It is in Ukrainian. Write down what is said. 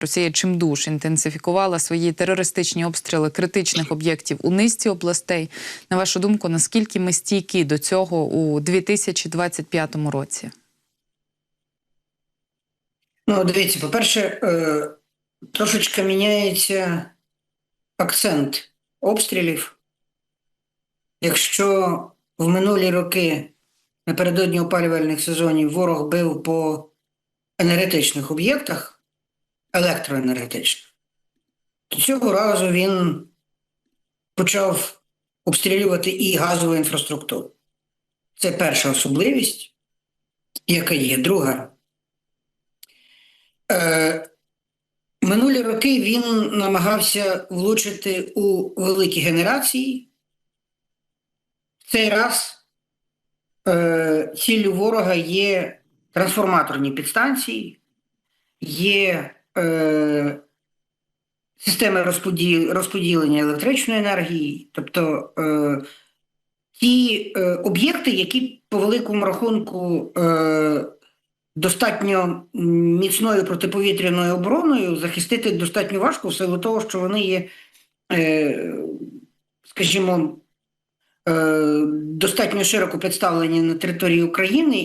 Росія чимдуж інтенсифікувала свої терористичні обстріли критичних об'єктів у низці областей. На вашу думку, наскільки ми стійкі до цього у 2025 році? Ну, дивіться, по-перше, е, трошечки міняється акцент обстрілів. Якщо в минулі роки напередодні опалювальних сезонів ворог бив по енергетичних об'єктах, електроенергетичних, цього разу він почав обстрілювати і газову інфраструктуру. Це перша особливість, яка є. Друга. Е, Минулі роки він намагався влучити у великі генерації. В цей раз е, ціллю ворога є трансформаторні підстанції, є е, системи розподіл, розподілення електричної енергії, тобто е, ті е, об'єкти, які по великому рахунку достатньо міцною протиповітряною обороною захистити достатньо важко в силу того, що вони є, скажімо, достатньо широко представлені на території України